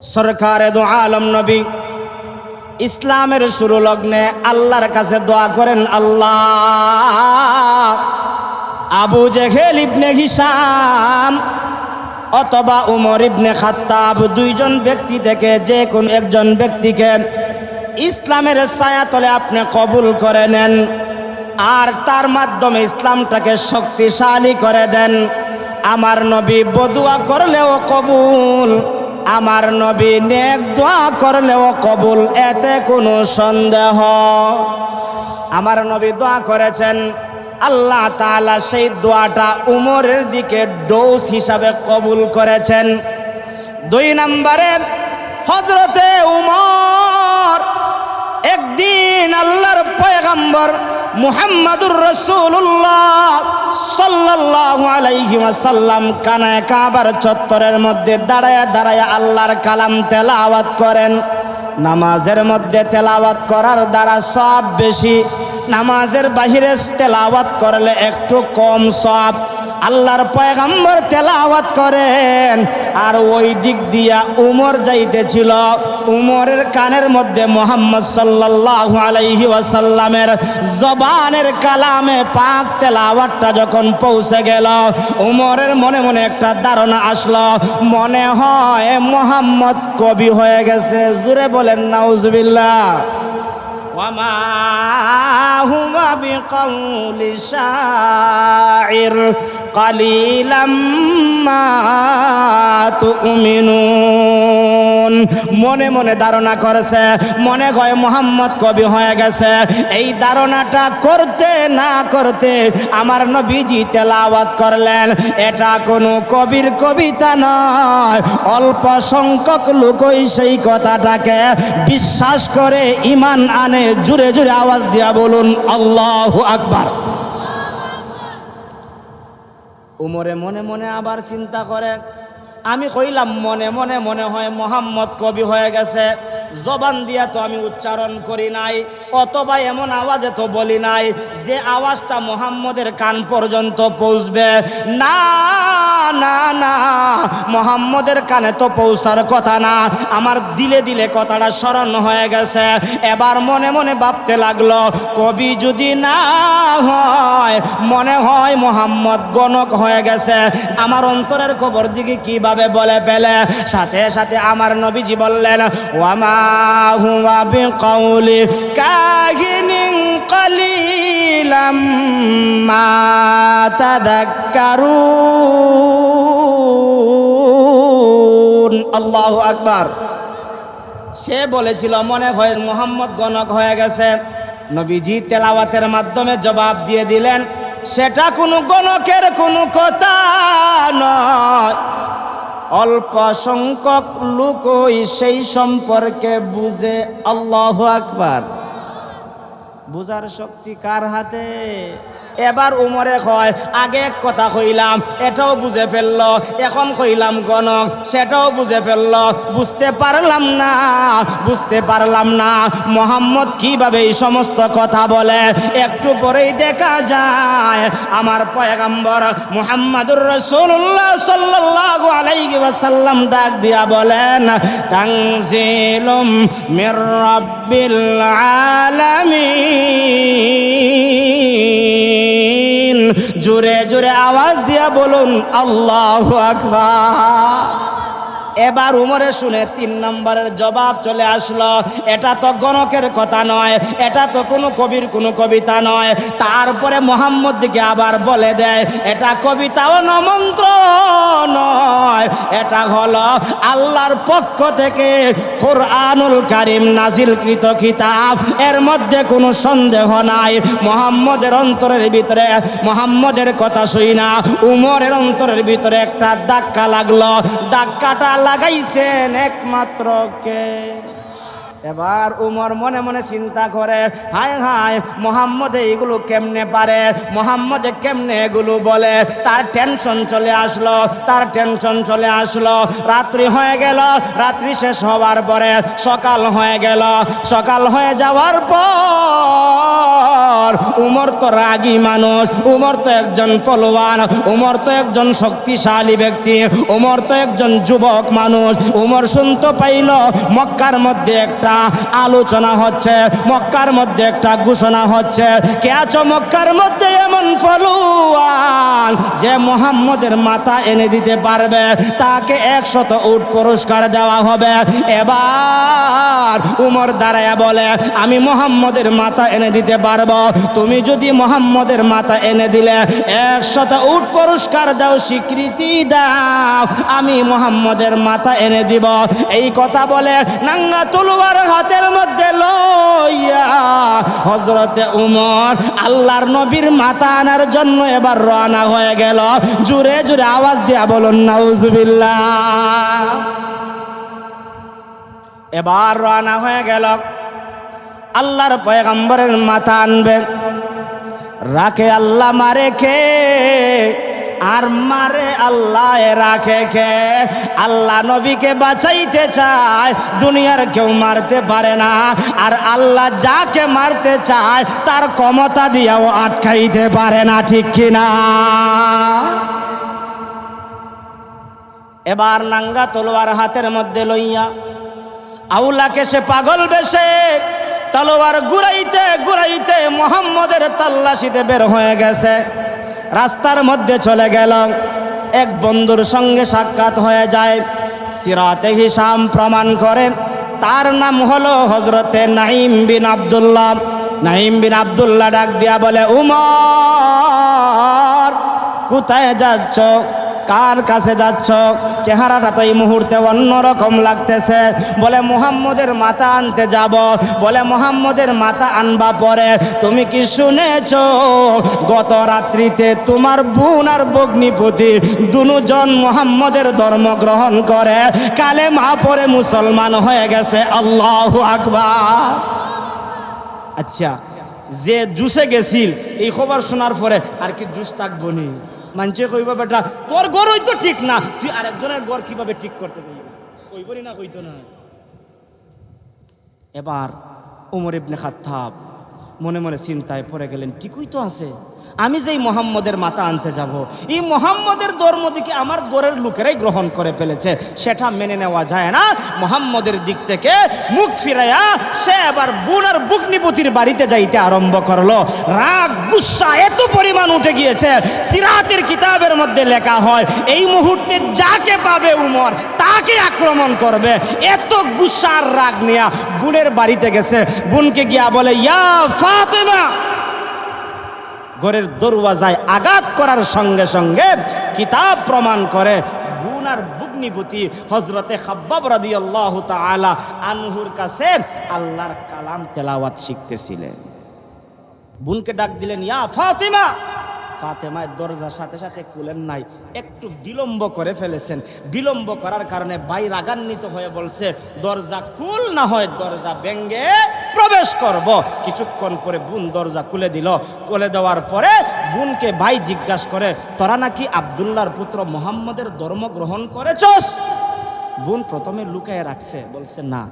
সরকারে দো আলম নবী। ইসলামের শুরু লগ্নে আল্লাহর কাছে দোয়া করেন আল্লাহ। আবু জেহেল ইবনে হিসাম অথবা উমর ইবনে খাত্তাব দুইজন ব্যক্তি থেকে যে কোন একজন ব্যক্তিকে ইসলামের ছায়াতলে আপনি কবুল করে নেন আর তার মাধ্যমে ইসলামটাকে শক্তিশালী করে দেন। আমার নবী বদুয়া করলেও কবুল। আমার নবী নেক দোয়া করলেও কবুল, এতে কোনো সন্দেহ। আমার নবী দোয়া করেছেন, আল্লাহ তালা সেই দোয়াটা উমরের দিকে ডোজ হিসাবে কবুল করেছেন। দুই নম্বরে হজরতে উমর একদিন আল্লাহর পয়গম্বর মুহাম্মাদুর রসুল্লাহ সাল্লাল্লাহু আলাইহি ওয়াসাল্লাম কানায় কাবার চত্বরের মধ্যে দাঁড়ায় দাঁড়ায় আল্লাহর কালাম তেলাওয়াত করেন। নামাজের মধ্যে তেলাওয়াত করার দ্বারা সব বেশি। নামাজের বাহিরে তেলাওয়াত করলে একটু কম সব আল্লাহর পয়গাম্বর তেলাওয়াত করেন। আর ওই দিক দিয়া উমর যাইতেছিল। উমরের কানের মধ্যে মোহাম্মদ সাল্লাল্লাহু আলাইহি ওয়াসাল্লামের জবানের কালামে পাক তেলাওয়াতটা যখন পৌঁছে গেল, উমরের মনে মনে একটা ধারণা আসলো। মনে হয় মোহাম্মদ কবি হয়ে গেছে। জুরে বলেন, নাউজুবিল্লাহ। وما هو بقول شاعر قليلا ما تؤمنون মনে মনে ধারণা করেছে মনে হয় মোহাম্মদ কবি হয়ে গেছে এই ধারণাটা করতে না করতে আমার নবীজি তেলাওয়াত করলেন এটা কোনো কবির কবিতা নয় অল্প সংখ্যক লোকই সেই কথাটাকে বিশ্বাস করে ইমান আনে জুড়ে জুড়ে আওয়াজ দিয়া বলুন, আল্লাহ আকবার। উমরে মনে মনে আবার চিন্তা করে, আমি কইলাম মনে মনে মনে হয় মোহাম্মদ কবি হয়ে গেছে। জবান দিয়া তো আমি উচ্চারণ করি নাই, অথবা এমন আওয়াজে তো বলি নাই যে আওয়াজটা মোহাম্মদের কান পর্যন্ত পৌঁছবে। না না না, মোহাম্মদের কানে তো পৌঁছার কথা না। আমার দিলে দিলে কথাটা স্মরণ হয়ে গেছে। এবার মনে মনে ভাবতে লাগল, কবি যদি না হয়, মনে হয় মোহাম্মদ গণক হয়ে গেছে। আমার অন্তরের খবর দিকে কীভাবে বলে পেলে? সাথে সাথে আমার নবীজি বললেন বিকাউলি কাহিনিন কালিলাম মা তাদাক্কারুন। আল্লাহু আকবার সে বলেছিল, মনে হয় মোহাম্মদ গণক হয়ে গেছে। নবীজি তেলাওয়াতের মাধ্যমে জবাব দিয়ে দিলেন, সেটা কোনো গণকের কোনো কথা নয়। অল্প সংখ্যক লোকই সেই সম্পর্কে বুঝে। আল্লাহ আকবার। বুঝার শক্তি কার হাতে? এবার উমরে কয়, আগে এক কথা কইলাম, এটাও বুঝে ফেলল, এখন কইলাম গণক, সেটাও বুঝে ফেলল, বুঝতে পারলাম না, বুঝতে পারলাম না, মোহাম্মদ কীভাবে এই সমস্ত কথা বলে, একটু পরেই দেখা যায়, আমার পয়গাম্বর মুহাম্মাদুর রাসূলুল্লাহ সাল্লাল্লাহু আলাইহি ওয়াসাল্লাম ডাক দিয়া বলেন, তানজিলুম মির রাব্বিল আলামিন। জোরে জোরে আওয়াজ দিয়া বলুন আল্লাহ আকবার। এবার উমরে শুনে তিন নম্বরের জবাব চলে আসলো। এটা তো গণকের কথা নয়, এটা তো কোনো কবির কোনো কবিতা নয়। তারপরে মোহাম্মদ দিকে আবার বলে দেয়, এটা কবিতাও নমন্ত্র নয়। এটা হলো আল্লাহর পক্ষ থেকে কোরআনুল কারিম নাজিলকৃত কিতাব। এর মধ্যে কোনো সন্দেহ নাই। মোহাম্মদের অন্তরের ভিতরে, মোহাম্মদের কথা শুই না। উমরের অন্তরের ভিতরে একটা ধাক্কা লাগল। ধাক্কাটা লাগাইছেন একমাত্র কে? এবার উমর মনে মনে চিন্তা করে, হায় হায়, মোহাম্মদ এইগুলো কেমনে পারে? মোহাম্মদ কেমনে এগুলো বলে? তার টেনশন চলে আসলো, তার টেনশন চলে আসলো। রাত্রি হয়ে গেল, রাত্রি শেষ হওয়ার পরে সকাল হয়ে গেল। সকাল হয়ে যাওয়ার পর উমর তো রাগী মানুষ, উমর তো একজন পলোয়ান, উমর তো একজন শক্তিশালী ব্যক্তি, উমর তো একজন যুবক মানুষ। উমর শুনতে পাইল, মক্কার মধ্যে একটা আলোচনা হচ্ছে, মক্কার মধ্যে একটা ঘোষণা হচ্ছে, কে আছো মক্কার মধ্যে এমন ফলুয়ান যে মোহাম্মদের মাথা এনে দিতে পারবে, তাকে একশত উট পুরস্কার দেওয়া হবে। এবার উমর দাঁড়ায় বলে, আমি মোহাম্মদের মাথা এনে দিতে পারব, তুমি যদি মোহাম্মদের মাথা এনে দিলে একশত উট পুরস্কার দাও, স্বীকৃতি দাও, আমি মোহাম্মদের মাথা এনে দিব। এই কথা বলে নাঙ্গা তলোয়ার হাতের মধ্যে লইয়া হজরতে উমর আল্লাহর নবীর মাথা আনার জন্য এবার রওনা হয়ে গেল। জুড়ে জুড়ে আওয়াজ দিয়া বলুন, নাউজুবিল্লাহ। এবার রওনা হয়ে গেল। আল্লাহর পয়গম্বরের মাথা আনবে। রাখে আল্লাহ মারে কে আর মারে আল্লাহ রাখে কে? আল্লাহ নবীকে বাঁচাইতে চায়, দুনিয়ার কেউ মারতে পারে না। আর আল্লাহ যাকে মারতে চায়, তার ক্ষমতা দিয়েও আটকাইতে পারে না, ঠিক কিনা এবার নাঙ্গা তলোয়ার হাতের মধ্যে লইয়া আউলাকে সে পাগল বেশে, তলোয়ার ঘুরাইতে ঘুরাইতে মোহাম্মদের তাল্লাশিতে বের হয়ে গেছে। রাস্তার মধ্যে চলে গেল এক বন্ধুর সঙ্গে সাক্ষাৎ হয়ে যায়। সিরাতে হিসাম প্রমাণ করে, তার নাম হলো হজরতে নাইম বিন আবদুল্লাহ। নাইম বিন আবদুল্লাহ ডাক দিয়া বলে, উমর, কোথায় যাচ্ছ? কার কাছে যাচ্ছ? চেহারাটা তো এই মুহূর্তে অন্যরকম লাগতেছে। বলে, মোহাম্মদের মাথা আনতে যাব। বলে, মোহাম্মদের মাথা আনবা পরে তুমি কি শুনেছ? গত রাত্রিতে তোমার বোন আর বগ্নিপতি দুজন মোহাম্মদের ধর্ম গ্রহণ করে। কালে মা পরে মুসলমান হয়ে গেছে। আল্লাহ আকবার। আচ্ছা যে জুসে গেছিল, এই খবর শোনার পরে আর কি জুস থাকব নি? মানছে কইবা বেটা, তোর গর হইতো ঠিক না। তুই আরেকজনের গড় কীভাবে ঠিক করতে চাইবি? কইবরি না, কইতো না। এবার উমর ইবনে খাত্তাব মনে মনে চিন্তায় পড়ে গেলেন, ঠিকই তো আছে। আমি যেই মোহাম্মদের মাথা আনতে যাব, এই মোহাম্মদের ধর্ম দিকে আমার গড়ের লোকেরাই গ্রহণ করে ফেলেছে। সেটা মেনে নেওয়া যায় না। মোহাম্মদের দিক থেকে মুখ ফিরাইয়া সে এবার বোন আর বুকনিপতির বাড়িতে যাইতে আরম্ভ করল। রাগ, গুসা এত পরিমাণ উঠে গিয়েছে। সিরাতের কিতাবের মধ্যে লেখা হয়, এই মুহূর্তে যাকে পাবে উমর, তাকে আক্রমণ করবে। এত গুসার রাগ নিয়া বোনের বাড়িতে গেছে। বোনকে গিয়া বলে, ইয়া ফাতেমা। ঘরের দরওয়াজায় আঘাত করার সঙ্গে সঙ্গে কিতাব প্রমাণ করে বোন আর বুগ্নিপতি হজরতে খাব্বাব রাদি আল্লাহ তালা আনহুর কাছে আল্লাহর কালাম তেলাওয়াত শিখতেছিলেন। বোনকে ডাক দিলেন, ইয়া ফাতিমা! ফাতেমায় দরজার সাথে সাথে খুলেন নাই। একটু বিলম্ব করে ফেলেছেন। বিলম্ব করার কারণে ভাই রাগান্বিত হয়ে বলছে, দরজা কুল না হয় দরজা ব্যঙ্গে প্রবেশ করব। কিছুক্ষণ পরে বোন দরজা খুলে দিল। খুলে দেওয়ার পরে বোনকে ভাই জিজ্ঞাসা করে, তোরা নাকি আবদুল্লাহর পুত্র মোহাম্মদের ধর্ম গ্রহণ করেছস? বোন প্রথমে লুকায় রাখছে, বলছে, না।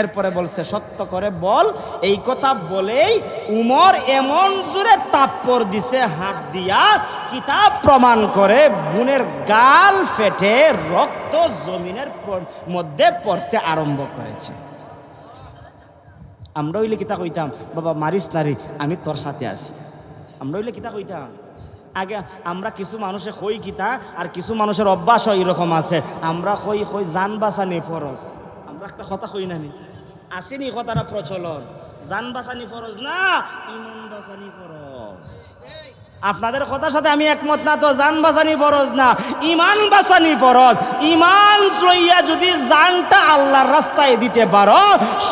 এরপরে বলছে, সত্য করে বল, এই কথা বলেই উমর এমন জোরে তাপ্পর দিছে, হাত দিয়া কিতাব প্রমাণ করে বুনের গাল ফেটে রক্ত জমিনের মধ্যে পড়তে আরম্ভ করেছে। আমরা হইলে কিতা কইতাম, বাবা, মারিস নারী আমি তোর সাথে আছি। আমরা হইলে কিতা কইতাম, আগে আমরা কিছু মানুষে কই কিতা, আর কিছু মানুষের অভ্যাস এরকম আছে। আমরা কই কই জান বাঁচানি ফরজ। আমরা একটা কথা কই নানি আসেনি কথাটা প্রচলন। জান বাঁচানি ফরজ না, ইমান বাঁচানি ফরজ। আপনাদের কথার সাথে আমি একমত না তো জান বাঁচানি ফরজ না, ইমান বাঁচানি ফরজ। ইমান লইয়া যদি জানটা আল্লাহর রাস্তায় দিতে পারো,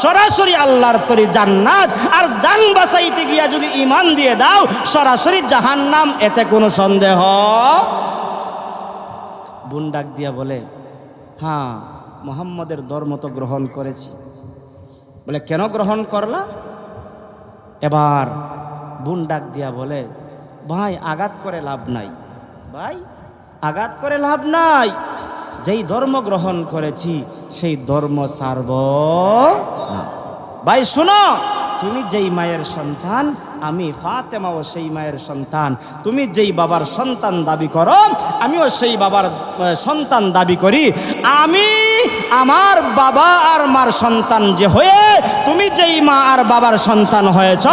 সরাসরি আল্লাহর তরি জান্নাত। আর জান বাঁচাইতে গিয়া যদি ইমান দিয়ে দাও, সরাসরি জাহান্নাম, এতে কোনো সন্দেহ? বোন ডাক দিয়া বলে হ্যাঁ মোহাম্মদের ধর্ম তো গ্রহণ করেছি। বলে, কেন গ্রহণ করলা? এবার বোন ডাক দিয়া বলে, ভাই, আঘাত করে লাভ নাই। ভাই, আঘাত করে লাভ নাই? যেই ধর্ম গ্রহণ করেছি, সেই ধর্ম সার্ব ভাই, শুনো তুমি যেই মায়ের সন্তান, আমি ফাতেমাও সেই মায়ের সন্তান। তুমি যেই বাবার সন্তান দাবি করো, আমিও সেই বাবার সন্তান দাবি করি। আমি আমার বাবা আর মার সন্তান যে হয়ে তুমি যেই মা আর বাবার সন্তান হয়েছ,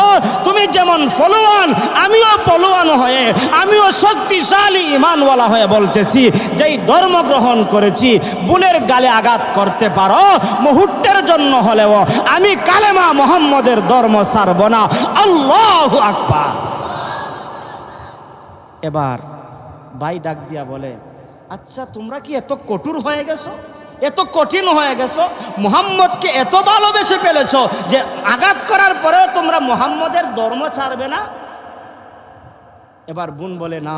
তুমি যেমন ফলোয়ান, আমিও ফলোয়ান হয়ে, আমিও শক্তিশালী ইমানওয়ালা হয়ে বলতেছি, যেই ধর্ম গ্রহণ করেছি, বুনের গালে আঘাত করতে পারো, মুহূর্তের জন্য হলেও আমি কালেমা মোহাম্মদের ধর্ম সারব না। আল্লাহ আকবার। এবার ভাই ডাক দিয়া বলে আচ্ছা তোমরা কি এত কঠোর হয়ে গেছো? এত কঠিন হয়ে গেছো, মোহাম্মদকে এত ভালোবেসে ফেলেছ যে আঘাত করার পরেও তোমরা মোহাম্মদের ধর্ম ছাড়বে না? এবার বোন বলে, না,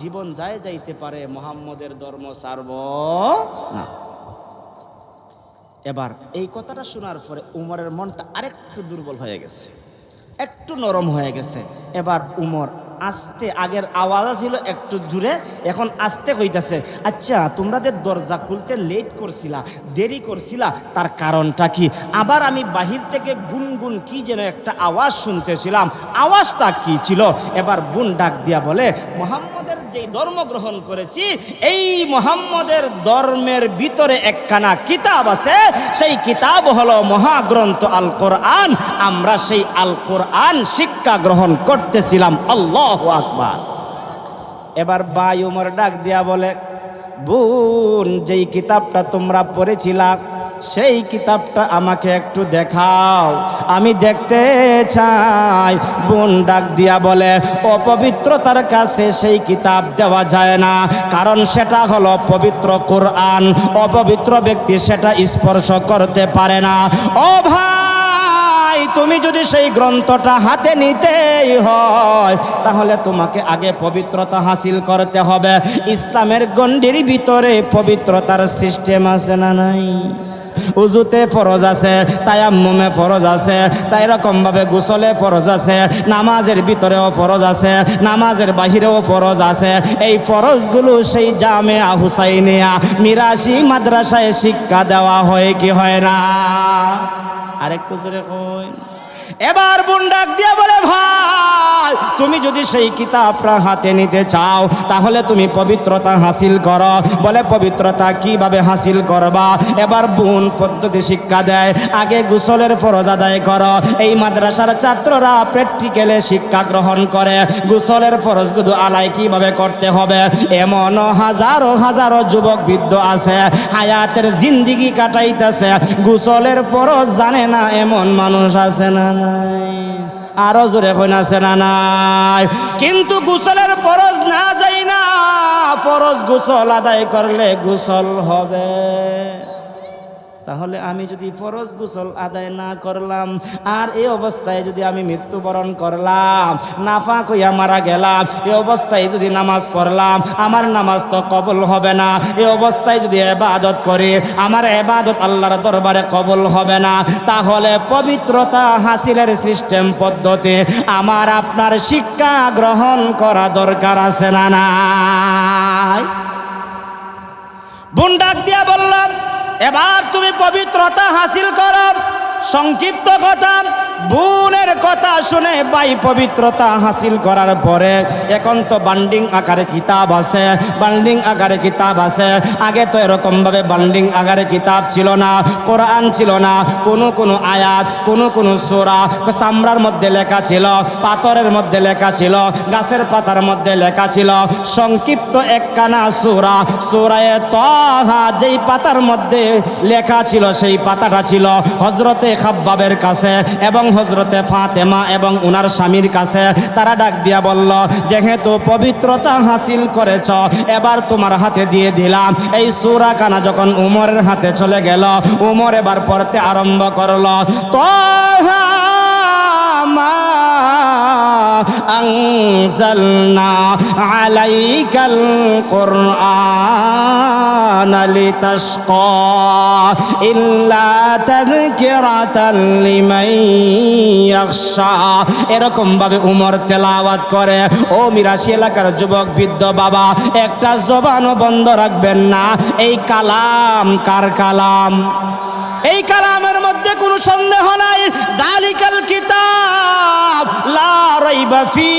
জীবন যায় যাইতে পারে, মোহাম্মদের ধর্ম ছাড়ব না। এবার এই কথাটা শোনার পরে উমরের মনটা আরেকটু দুর্বল হয়ে গেছে, একটু নরম হয়ে গেছে। এবার উমর আস্তে আগের আওয়াজ ছিল একটু জুড়ে, এখন আস্তে কইতাছে আচ্ছা তোমরাদের দরজা খুলতে লেট করছিলা, দেরি করছিলা, তার কারণটা কি? আবার আমি বাহির থেকে গুনগুন কি যেন একটা আওয়াজ শুনতেছিলাম, আওয়াজটা কি ছিল? এবার বুন ডাক দিয়া বলে, মোহাম্মদের যেই ধর্ম গ্রহণ করেছি, এই মোহাম্মদের ধর্মের ভিতরে একখানা কিতাব আছে, সেই কিতাব হলো মহাগ্রন্থ আল কোরআন আমরা সেই আল কোরআন শিক্ষা গ্রহণ করতেছিলাম। আল্লাহ আকবার। এবার বায়ুমর ডাক দিয়া বলে, বোন, যেই কিতাবটা তোমরা পড়েছিলা সেই কিতাবটা আমাকে একটু দেখাও। আমি দেখতে চাই, বোন ডাক দিয়া বলে, অপবিত্রতার কাছে সেই কিতাব দেওয়া যায় না। কারণ সেটা হলো পবিত্র কোরআন। অপবিত্র ব্যক্তি সেটা স্পর্শ করতে পারে না। ও ভাই, তুমি যদি সেই গ্রন্থটা হাতে নিতেই হয়, তাহলে তোমাকে আগে পবিত্রতা হাসিল করতে হবে। ইসলামের গণ্ডির ভিতরে পবিত্রতার সিস্টেম আছে না নাই? উজুতে ফরজ আছে, তায়াম্মুমে ফরজ আছে, তাই এরকমভাবে গোসলে ফরজ আছে, নামাজের ভিতরেও ফরজ আছে, নামাজের বাহিরেও ফরজ আছে। এই ফরজগুলো সেই জামে হুসাইনিয়া মিরাশি মাদ্রাসায় শিক্ষা দেওয়া হয় কি হয় না? আরেকটু জোরে কই। এবার বোন ডাক দিয়ে বলে, ভাই, তুমি যদি সেই কিতাবটা হাতে নিতে চাও, তাহলে তুমি পবিত্রতা হাসিল করো। বলে, পবিত্রতা কীভাবে হাসিল করবা? এবার বোন পদ্ধতি শিক্ষা দেয়, আগে গোসলের ফরজ আদায় করো। এই মাদ্রাসার ছাত্ররা প্র্যাকটিক্যালে শিক্ষা গ্রহণ করে। গোসলের ফরজগুলো আলাই কীভাবে করতে হবে? এমন হাজারো হাজারো যুবক বৃদ্ধ আছে, হায়াতের জিন্দিগি কাটাইতেছে। গোসলের ফরজ জানে না এমন মানুষ আছে না নাই আরও জোরে কই না নাই? কিন্তু গোসলের ফরজ না যাই না, ফরজ গোসল আদায় করলে গোসল হবে। তাহলে আমি যদি ফরজ গোসল আদায় না করলাম, আর এই অবস্থায় যদি আমি মৃত্যুবরণ করলাম নাফা কইয়া মারা গেলাম, এই অবস্থায় যদি নামাজ পড়লাম, আমার নামাজ তো কবল হবে না। এই অবস্থায় যদি এবাদত করি, আমার এবাদত আল্লাহর দরবারে কবল হবে না। তাহলে পবিত্রতা হাসিলের সিস্টেম পদ্ধতি, আমার আপনার শিক্ষা গ্রহণ করা দরকার আছে না নাই? বোন ডাক দিয়া বললাম এবার তুমি পবিত্রতা হাসিল করো। সংক্ষিপ্ত কথা বোনের কথা শুনে ভাই পবিত্রতা হাসিল করার পরে এখন তো বান্ডিং আকারে কিতাব আছে বান্ডিং আকারে কিতাব আছে। আগে তো এরকমভাবে বান্ডিং আকারে কিতাব ছিল না, কোরআন ছিল না, কোনো কোনো আয়াত, কোনো কোনো সোরা চামড়ার মধ্যে লেখা ছিল, পাথরের মধ্যে লেখা ছিল, গাছের পাতার মধ্যে লেখা ছিল। সংক্ষিপ্ত একখানা সোরা, সোরায়ে তহা যেই পাতার মধ্যে লেখা ছিল, সেই পাতাটা ছিল হজরতে খাব্বাবের কাছে এবং হজরতে ফাতেমা এবং উনার স্বামীর কাছে, তারা ডাক দিয়া বলল, যেহেতু পবিত্রতা হাসিল করেছ, এবার তোমার হাতে দিয়ে দিলাম। এই সুরা কানা যখন উমরের হাতে চলে গেল, উমর এবার পড়তে আরম্ভ করল তো মা আনজালনা আলাইকাল কুরআন লিতাশকা ইল্লা তাযকিরাতাল লিমান ইয়াখশা এরকম ভাবে উমর তেলাওয়াত করে। ও মিরাশি এলাকার যুবক, বৃদ্ধ বাবা, একটা জবানও বন্ধ রাখবেন না। এই কালাম কার কালাম? এই কালাম সন্দেহ নাই, দালিকাল কিতাব, লা রাইবা ফি,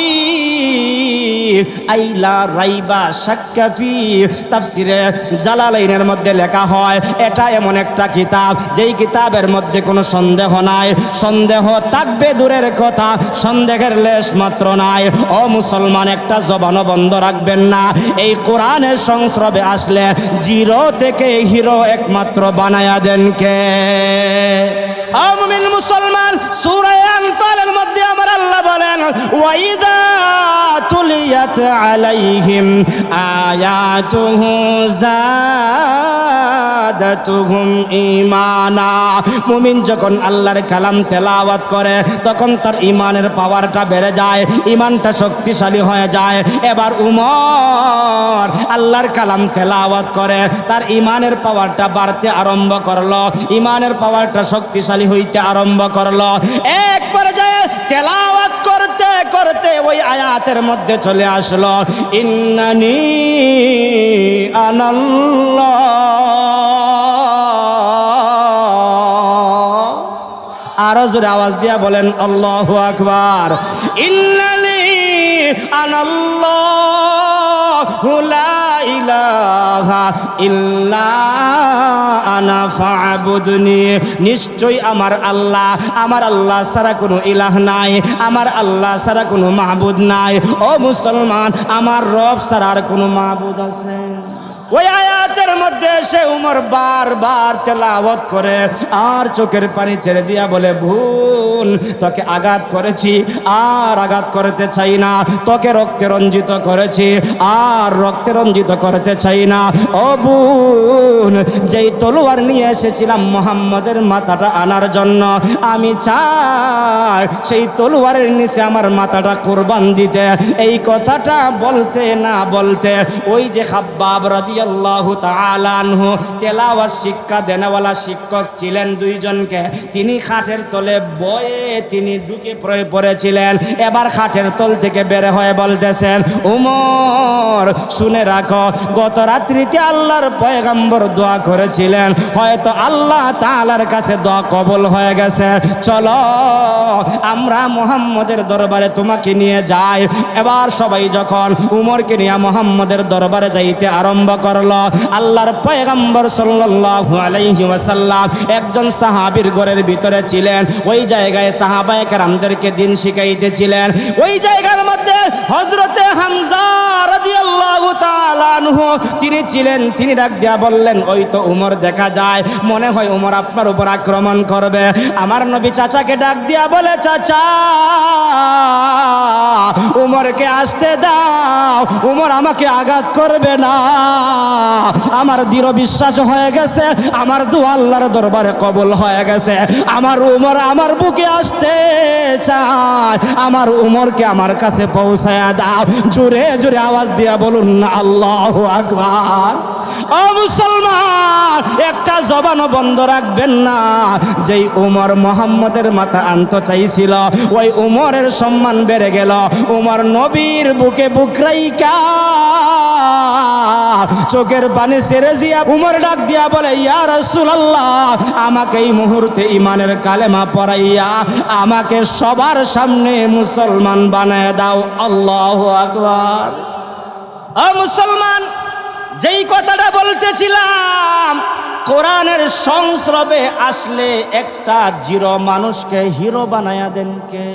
আই লা রাইবা শাক্কা ফি। তাফসিরে জালালাইনের মধ্যে লেখা হয়, এটা এমন একটা কিতাব, যেই কিতাবের মধ্যে কোনো সন্দেহ নাই। সন্দেহ থাকবে দূরের কথা, সন্দেহের লেশ মাত্র নাই। ও মুসলমান, একটা জবানও বন্ধ রাখবেন না। এই কোরআনের সংস্রবে আসলে জিরো থেকে হিরো একমাত্র বানায়া দেন কে? আমিন মুসলমান সূরা আনফালের মধ্যে আমার আল্লাহ বলেন ওয়াইদা তুলিয়াত আলাইহিম আয়াতুহু জাদাতুহুম ঈমানা। মুমিন যখন আল্লাহর কালাম তেলাওয়াত করে, তখন তার ইমানের পাওয়ারটা বেড়ে যায় ইমানটা শক্তিশালী হয়ে যায়। এবার উমর আল্লাহর কালাম তেলাওয়াত করে, তার ইমানের পাওয়ারটা বাড়তে আরম্ভ করল ইমানের পাওয়ারটা শক্তিশালী হইতে আরম্ভ করল। এক পর্যায়ে তেলাওয়াত করতে করতে ওই আয়াতের মধ্যে চলে আসলো, ইন্নানি আনাল্লাহ আরও জোরে আওয়াজ দিয়া বলেন, আল্লাহ আকবার। ইন্নালি আনাল্লাহু লা ইলাহা ইল্লা আনা ফাবুদনি। নিশ্চয় আমার আল্লাহ আমার আল্লাহ ছাড়া কোনো ইলাহ নাই, আমার আল্লাহ ছাড়া কোনো মাহবুদ নাই। ও মুসলমান, আমার রব ছাড়া আর কোনো মাহবুদ আছে? ওই আয়াতের মধ্যে সে উমর বারবার তেলাওয়াত করে, আর চোখের পানি ছেড়ে দিয়া বলে, ভুল, তোকে আঘাত করেছি, আর আঘাত করতে চাই না, তোকে রক্তে রঞ্জিত করেছি, আর রক্তে রঞ্জিত করতে চাই না। ও বোন যেই তলোয়ার নিয়ে এসেছিলাম মোহাম্মদের মাথাটা আনার জন্য, আমি চাই সেই তলোয়ারের নিচে আমার মাথাটা কোরবান দিতে। এই কথাটা বলতে না বলতে, ওই যে খাব্বাব তাআলা আনহু তেলাওয়াত শিক্ষা দেনাওয়ালা শিক্ষক ছিলেন দুইজনকে। তিনি খাটের তলে বয়ে তিনি ঢুকে পড়ে পড়েছিলেন। এবার খাটের তল থেকে বের হয়ে বলতেছেন, উমর, শুনে রাখো, গত রাত্রিতে আল্লাহর পয়গাম্বর দোয়া করেছিলেন। হয়তো আল্লাহ তাআলার কাছে দোয়া কবল হয়ে গেছে। চলো, আমরা মোহাম্মদের দরবারে তোমাকে নিয়ে যাই। এবার সবাই যখন উমরকে নিয়ে মোহাম্মদের দরবারে যাইতে আরম্ভ করল আল্লাহর পয়গাম্বর সাল্লাল্লাহু আলাইহি ওয়াসাল্লাম একজন সাহাবীর ঘরের ভিতরে ছিলেন। ওই জায়গায় সাহাবায়ে কারামদেরকে দিন শিখাইতেছিলেন। ওই জায়গার মধ্যে হজরতে হামজা রাদিয়াল্লাহু আনহু, তিনি ছিলেন, তিনি ডাক দিয়া বললেন, ওই তো উমর দেখা যায়। মনে হয় উমর আপনার উপর আক্রমণ করবে। আমার নবী চাচাকে ডাক দিয়া বলে, চাচা, উমরকে আসতে দাও। উমর আমাকে আঘাত করবে না। আমার দৃঢ় বিশ্বাস হয়ে গেছে। আমার দু আল্লাহর দরবারে কবুল হয়ে গেছে। আমার উমর আমার বুকে আসতে চায়। আমার উমরকে আমার কাছে পৌঁছায়া দাও। জোরে জোরে আওয়াজ দিয়া বলুন না আল্লাহ আকবার। ও মুসলমান, একটা জবানও বন্ধ রাখবেন না। যেই উমর মোহাম্মদের মাথা আনতে চাইছিল, ওই উমরের সম্মান বেড়ে গেল। উমর নবীর বুকে বুকরাইকা চোখের পানি সেরে দিয়া উমর ডাক দিয়া বলে, ইয়া রাসূলুল্লাহ, আমাকে এই মুহূর্তে ইমানের কালেমা পড়াইয়া আমাকে সবার সামনে মুসলমান বানায় দাও। আল্লাহু আকবার। মুসলমান যেই কথাটা বলতেছিলাম কোরআনের সংস্রবে আসলে একটা জিরো মানুষকে হিরো বানায়া দেন কে?